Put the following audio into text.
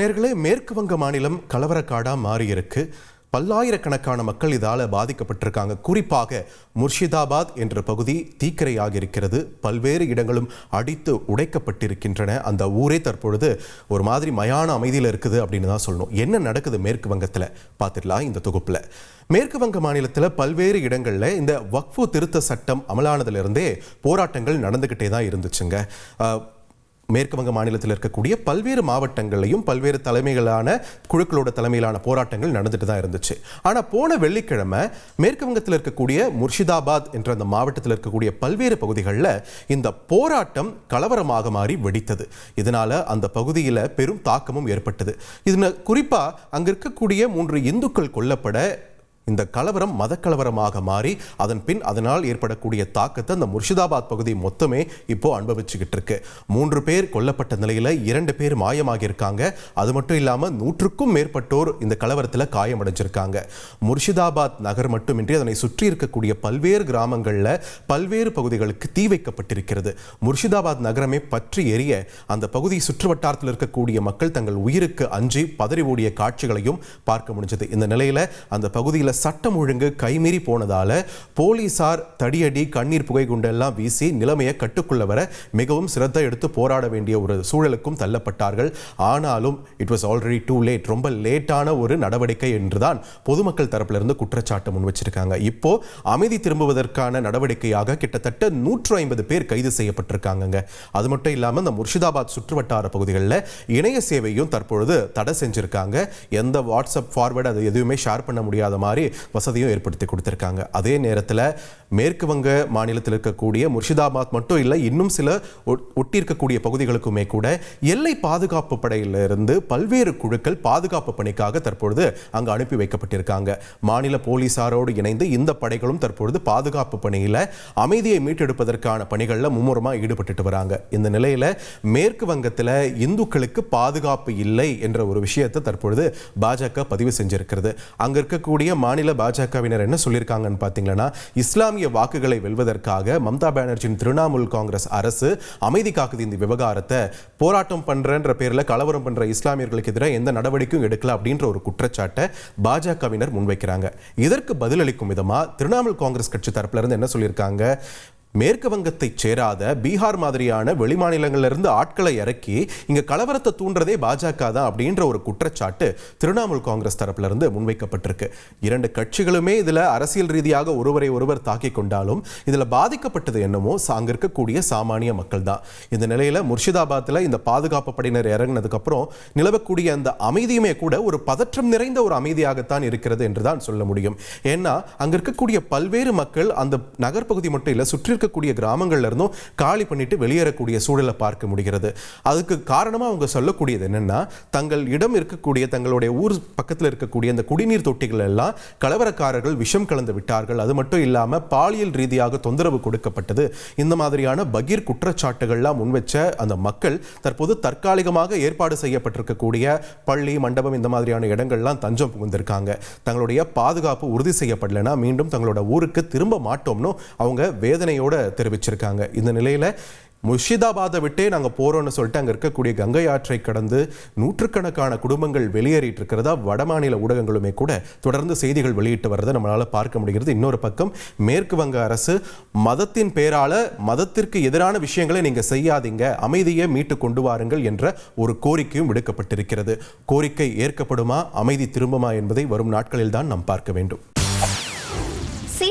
நேர்களே மேற்கு வங்க மாநிலம் கலவரக்காடா மாறியிருக்கு பல்லாயிரக்கணக்கான மக்கள் இதால் பாதிக்கப்பட்டிருக்காங்க. குறிப்பாக முர்ஷிதாபாத் என்ற பகுதி தீக்கிரையாக இருக்கிறது பல்வேறு இடங்களும் அடித்து உடைக்கப்பட்டிருக்கின்றன. அந்த ஊரே தற்பொழுது ஒரு மாதிரி மயான அமைதியில் இருக்குது அப்படின்னு தான் சொல்லணும். என்ன நடக்குது மேற்கு வங்கத்தில்? பார்த்துடலாம் இந்த தொகுப்பில். மேற்கு வங்க மாநிலத்தில் பல்வேறு இடங்களில் இந்த வக்ஃபு திருத்த சட்டம் அமலானதிலிருந்தே போராட்டங்கள் நடந்துக்கிட்டே தான் இருந்துச்சுங்க. மேற்கு வங்க மாநிலத்தில் இருக்கக்கூடிய பல்வேறு மாவட்டங்களையும் பல்வேறு தலைமைகளான குழுக்களோட தலைமையிலான போராட்டங்கள் நடந்துட்டு தான் இருந்துச்சு. ஆனால் போன வெள்ளிக்கிழமை மேற்கு வங்கத்தில் இருக்கக்கூடிய முர்ஷிதாபாத் என்ற அந்த மாவட்டத்தில் இருக்கக்கூடிய பல்வேறு பகுதிகளில் இந்த போராட்டம் கலவரமாக மாறி வெடித்தது. இதனால் அந்த பகுதியில் பெரும் தாக்கமும் ஏற்பட்டது. இதில் குறிப்பாக அங்கே இருக்கக்கூடிய மூன்று இந்துக்கள் கொல்லப்பட இந்த கலவரம் மதக்கலவரமாக மாறி அதன் பின் அதனால் ஏற்படக்கூடிய தாக்கத்தை அந்த முர்ஷிதாபாத் பகுதி மொத்தமே இப்போ அனுபவிச்சுக்கிட்டு இருக்கு. மூன்று பேர் கொல்லப்பட்ட நிலையில் இரண்டு பேர் மாயமாகியிருக்காங்க. அது மட்டும் இல்லாமல் நூற்றுக்கும் மேற்பட்டோர் இந்த கலவரத்தில் காயமடைஞ்சிருக்காங்க. முர்ஷிதாபாத் நகர் மட்டுமின்றி அதனை சுற்றி இருக்கக்கூடிய பல்வேறு கிராமங்களில் பல்வேறு பகுதிகளுக்கு தீ வைக்கப்பட்டிருக்கிறது. முர்ஷிதாபாத் நகரமே பற்றி எரிய அந்த பகுதி சுற்றுவட்டாரத்தில் இருக்கக்கூடிய மக்கள் தங்கள் உயிருக்கு அஞ்சி பதறி ஓடிய காட்சிகளையும் பார்க்க முடிஞ்சது. இந்த நிலையில் அந்த பகுதியில் சட்டம் ஒழுங்கு கைமீறி போனதால போலீசார் தடியடி கண்ணீர் புகை குண்டெல்லாம் வீசி நிலைமையை கட்டுக்குள்ள வர மிகவும் சிரத்தை எடுத்து போராட வேண்டிய ஒரு சூழலுக்கும் தள்ளப்பட்டார்கள். ஆனாலும் it was already too late ரொம்ப லேட்டான ஒரு நடவடிக்கை என்றுதான் பொதுமக்கள் தரப்பிலிருந்து குற்றச்சாட்டு முன் வச்சிருக்காங்க. இப்போ அமைதி திரும்புவதற்கான நடவடிக்கையாக கிட்டத்தட்ட நூற்று ஐம்பது பேர் கைது செய்யப்பட்டிருக்காங்கங்க. அது மட்டும் இல்லாமல் இந்த முர்ஷிதாபாத் சுற்றுவட்டார பகுதிகளில் இணைய சேவையும் தற்பொழுது தடை செஞ்சிருக்காங்க. எந்த வாட்ஸ்அப் ஃபார்வர்டு அது எதுவுமே ஷேர் பண்ண முடியாத மாதிரி வசதியும் ஏற்படுத்தி கொடுத்திருக்காங்க. அதே நேரத்தில் மேற்கு வங்க மாநிலத்தில் இருக்கக்கூடிய முர்ஷிதாபாத் மட்டும் இல்லை இன்னும் சில ஒட்டி இருக்கக்கூடிய பகுதிகளுக்குமே கூட எல்லை பாதுகாப்பு படையிலிருந்து பல்வேறு குழுக்கள் பாதுகாப்பு பணிக்காக தற்பொழுது அங்கு அனுப்பி வைக்கப்பட்டிருக்காங்க. மாநில போலீசாரோடு இணைந்து இந்த படைகளும் தற்பொழுது பாதுகாப்பு பணியில் அமைதியை மீட்டெடுப்பதற்கான பணிகளில் மும்முரமாக ஈடுபட்டுட்டு வராங்க. இந்த நிலையில மேற்கு வங்கத்தில் இந்துக்களுக்கு பாதுகாப்பு இல்லை என்ற ஒரு விஷயத்தை தற்பொழுது பாஜக பதிவு செஞ்சிருக்கிறது. அங்க இருக்கக்கூடிய மாநில பாஜகவினர் என்ன சொல்லியிருக்காங்கன்னு பார்த்தீங்கன்னா இஸ்லாமிய வாக்குகளை வெல்வதற்காக மம்தா பானர்ஜியின் திரிணாமுல் காங்கிரஸ் அரசு அமைதி காக்குது இந்த விவகாரத்தை. போராட்டம் பண்ணுறன்ற பேரில் கலவரம் பண்ணுற இஸ்லாமியர்களுக்கு எதிராக எந்த நடவடிக்கையும் எடுக்கல அப்படின்ற ஒரு குற்றச்சாட்டை பாஜகவினர் முன்வைக்கிறாங்க. இதற்கு பதிலளிக்கும் விதமாக திரிணாமுல் காங்கிரஸ் கட்சி தரப்புலேருந்து என்ன சொல்லியிருக்காங்க மேற்கு வங்கத்தைச் சேராத பீகார் மாதிரியான வெளிமாநிலங்களிலிருந்து ஆட்களை இறக்கி இங்க கலவரத்தை தூண்டுறதே பாஜக தான் அப்படின்ற ஒரு குற்றச்சாட்டு திரிணாமுல் காங்கிரஸ் தரப்புல இருந்து முன்வைக்கப்பட்டிருக்கு. இரண்டு கட்சிகளுமே இதில் அரசியல் ரீதியாக ஒருவரை ஒருவர் தாக்கிக் கொண்டாலும் இதில் பாதிக்கப்பட்டது என்னமோ அங்கே இருக்கக்கூடிய சாமானிய மக்கள் தான். இந்த நிலையில் முர்ஷிதாபாத்தில் இந்த பாதுகாப்பு படையினர் இறங்கினதுக்கப்புறம் நிலவக்கூடிய அந்த அமைதியுமே கூட ஒரு பதற்றம் நிறைந்த ஒரு அமைதியாகத்தான் இருக்கிறது என்று தான் சொல்ல முடியும். ஏன்னா அங்கே இருக்கக்கூடிய பல்வேறு மக்கள் அந்த நகர்ப்பகுதி மட்டும் இல்லை சுற்றி இருக்கக்கூடிய கிராமங்கள்ல இருந்தும் காலி பண்ணிட்டு வெளியேறக்கூடிய சூழலை பார்க்க முடிகிறது. அதுக்கு காரணமாக அவங்க சொல்லக்கூடியது என்னன்னா தங்கள் இடம் இருக்கக்கூடிய தங்களுடைய ஊர் பக்கத்தில் இருக்கக்கூடிய அந்த குடிநீர் தொட்டிகள் எல்லாம் கலவரக்காரர்கள் விஷம் கலந்து விட்டார்கள். அது மட்டும் இல்லாமல் பாலியல் ரீதியாக தொந்தரவு கொடுக்கப்பட்டது. இந்த மாதிரியான பகீர் குற்றச்சாட்டுகள்லாம் முன்வச்ச அந்த மக்கள் தற்போது தற்காலிகமாக ஏற்பாடு செய்யப்பட்டிருக்கக்கூடிய பள்ளி மண்டபம் இந்த மாதிரியான இடங்கள்லாம் தஞ்சம் புகுந்திருக்காங்க. தங்களுடைய பாதுகாப்பு உறுதி செய்யப்படலைன்னா மீண்டும் தங்களோட ஊருக்கு திரும்ப மாட்டோம்னு அவங்க வேதனையோடு கூட தெரிவிச்சிருக்காங்க. இந்த நிலையில் முர்ஷிதாபாதை விட்டே நாங்கள் போகிறோம்னு சொல்லிட்டு அங்கே இருக்கக்கூடிய கங்கை ஆற்றை கடந்து நூற்றுக்கணக்கான குடும்பங்கள் வெளியேறிட்டு இருக்கிறதா வடமாநில ஊடகங்களுமே கூட தொடர்ந்து செய்திகள் வெளியிட்டு வர்றதை நம்மளால் பார்க்க முடிகிறது. இன்னொரு பக்கம் மேற்கு வங்க அரசு மதத்தின் பேரால மதத்திற்கு எதிரான விஷயங்களை நீங்கள் செய்யாதீங்க அமைதியை மீட்டு கொண்டு வாருங்கள் என்ற ஒரு கோரிக்கையும் விடுக்கப்பட்டிருக்கிறது. கோரிக்கை ஏற்கப்படுமா அமைதி திரும்புமா என்பதை வரும் நாட்களில் தான் நாம் பார்க்க வேண்டும்.